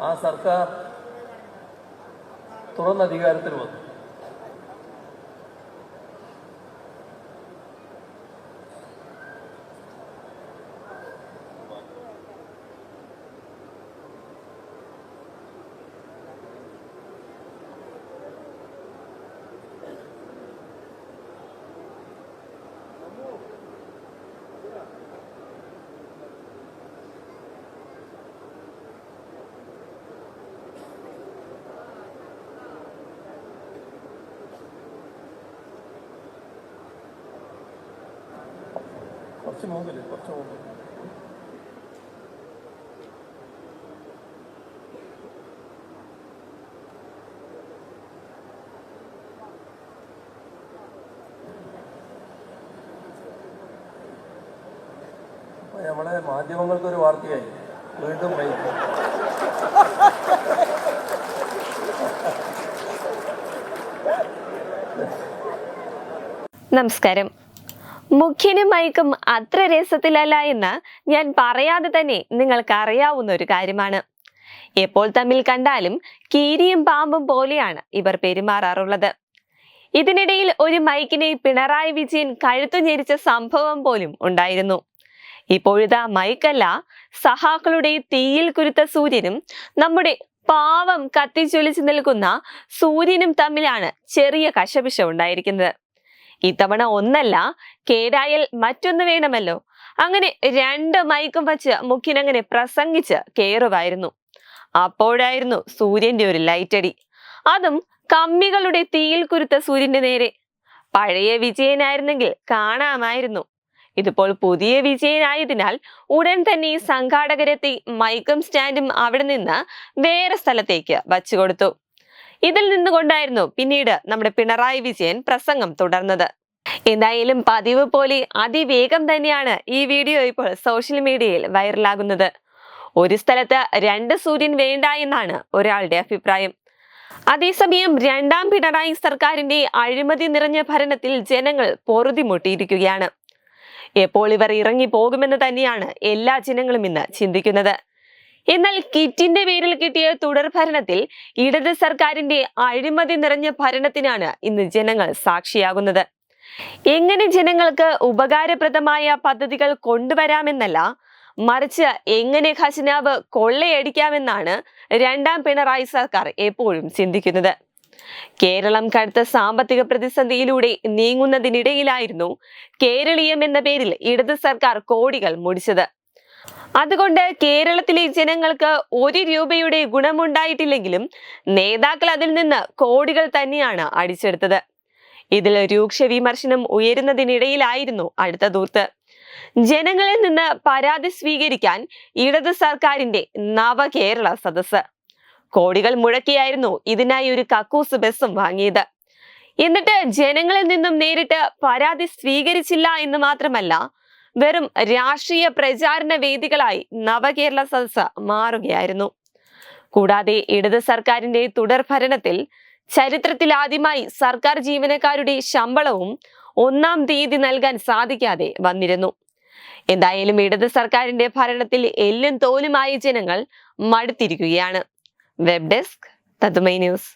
ആ സർക്കാർ തുറന്ന അധികാരത്തിൽ വന്നു. കുറച്ച് മുമ്പിൽ കുറച്ച് മുമ്പിൽ അപ്പൊ നമ്മളെ മാധ്യമങ്ങൾക്കൊരു വാർത്തയായി. വീണ്ടും വൈകി നമസ്കാരം. മുഖ്യനും മൈക്കും അത്ര രസത്തിലല്ല എന്ന് ഞാൻ പറയാതെ തന്നെ നിങ്ങൾക്ക് അറിയാവുന്ന ഒരു കാര്യമാണ്. എപ്പോൾ തമ്മിൽ കണ്ടാലും കീരിയും പാമ്പും പോലെയാണ് ഇവർ പെരുമാറാറുള്ളത്. ഇതിനിടയിൽ ഒരു മൈക്കിനെ പിണറായി വിജയൻ കഴുത്തു ഞെരിച്ച സംഭവം പോലും ഉണ്ടായിരുന്നു. ഇപ്പോഴിതാ മൈക്കല്ല സഹാക്കളുടെ തീയിൽ കുരുത്ത സൂര്യനും നമ്മുടെ പാവം കത്തിച്ചൊലിച്ചു നിൽക്കുന്ന സൂര്യനും തമ്മിലാണ് ചെറിയ കശപിശ ഉണ്ടായിരിക്കുന്നത്. ഇത്തവണ ഒന്നല്ല കേരായൽ മറ്റൊന്ന് വേണമല്ലോ. അങ്ങനെ രണ്ട് മൈക്കും വച്ച് മുഖ്യനങ്ങനെ പ്രസംഗിച്ച് കയറുമായിരുന്നു അപ്പോഴായിരുന്നു സൂര്യന്റെ ഒരു ലൈറ്റടി. അതും കമ്മികളുടെ തീയിൽ കുരുത്ത സൂര്യന്റെ നേരെ. പഴയ വിജയനായിരുന്നെങ്കിൽ കാണാമായിരുന്നു. ഇതിപ്പോൾ പുതിയ വിജയനായതിനാൽ ഉടൻ തന്നെ സംഘാടകരെത്തി മൈക്കും സ്റ്റാൻഡും അവിടെ നിന്ന് വേറെ സ്ഥലത്തേക്ക് വച്ചുകൊടുത്തു. ഇതിൽ നിന്നുകൊണ്ടായിരുന്നു പിന്നീട് നമ്മുടെ പിണറായി വിജയൻ പ്രസംഗം തുടർന്നത്. എന്തായാലും പതിവ് പോലെ അതിവേഗം തന്നെയാണ് ഈ വീഡിയോ ഇപ്പോൾ സോഷ്യൽ മീഡിയയിൽ വൈറലാകുന്നത്. ഒരു സ്ഥലത്ത് രണ്ട് സൂര്യൻ വേണ്ട എന്നാണ് ഒരാളുടെ അഭിപ്രായം. അതേസമയം രണ്ടാം പിണറായി സർക്കാരിന്റെ അഴിമതി നിറഞ്ഞ ഭരണത്തിൽ ജനങ്ങൾ പൊറുതിമുട്ടിയിരിക്കുകയാണ്. എപ്പോൾ ഇവർ ഇറങ്ങി പോകുമെന്ന് തന്നെയാണ് എല്ലാ ജനങ്ങളും ഇന്ന് ചിന്തിക്കുന്നത്. എന്നാൽ കിറ്റിന്റെ പേരിൽ കിട്ടിയ തുടർ ഭരണത്തിൽ ഇടത് സർക്കാരിന്റെ അഴിമതി നിറഞ്ഞ ഭരണത്തിനാണ് ഇന്ന് ജനങ്ങൾ സാക്ഷിയാകുന്നത്. എങ്ങനെ ജനങ്ങൾക്ക് ഉപകാരപ്രദമായ പദ്ധതികൾ കൊണ്ടുവരാമെന്നല്ല മറിച്ച് എങ്ങനെ ഖജനാവ് കൊള്ളയടിക്കാമെന്നാണ് രണ്ടാം പിണറായി സർക്കാർ എപ്പോഴും ചിന്തിക്കുന്നത്. കേരളം കടുത്ത സാമ്പത്തിക പ്രതിസന്ധിയിലൂടെ നീങ്ങുന്നതിനിടയിലായിരുന്നു കേരളീയം എന്ന പേരിൽ ഇടത് സർക്കാർ കോടികൾ മുടിച്ചത്. അതുകൊണ്ട് കേരളത്തിലെ ജനങ്ങൾക്ക് ഒരു രൂപയുടെ ഗുണമുണ്ടായിട്ടില്ലെങ്കിലും നേതാക്കൾ അതിൽ നിന്ന് കോടികൾ തന്നെയാണ് അടിച്ചെടുത്തത്. ഇതിൽ രൂക്ഷ വിമർശനം ഉയരുന്നതിനിടയിലായിരുന്നു അടുത്ത ദൂർത്ത്. ജനങ്ങളിൽ നിന്ന് പരാതി സ്വീകരിക്കാൻ ഇടത് സർക്കാരിന്റെ നവകേരള സദസ് കോടികൾ മുഴക്കിയായിരുന്നു ഇതിനായി ഒരു കക്കൂസ് ബസ്സും വാങ്ങിയത്. എന്നിട്ട് ജനങ്ങളിൽ നിന്നും നേരിട്ട് പരാതി സ്വീകരിച്ചില്ല എന്ന് മാത്രമല്ല വെറും രാഷ്ട്രീയ പ്രചാരണ വേദികളായി നവകേരള സദസ് മാറുകയായിരുന്നു. കൂടാതെ ഇടത് സർക്കാരിന്റെ തുടർ ഭരണത്തിൽ ചരിത്രത്തിൽ ആദ്യമായി സർക്കാർ ജീവനക്കാരുടെ ശമ്പളവും ഒന്നാം തീയതി നൽകാൻ സാധിക്കാതെ വന്നിരുന്നു. എന്തായാലും ഇടത് സർക്കാരിന്റെ ഭരണത്തിൽ എല്ലും തോലുമായി ജനങ്ങൾ മടുത്തിരിക്കുകയാണ്. വെബ് ഡെസ്ക് തതുമൈ ന്യൂസ്.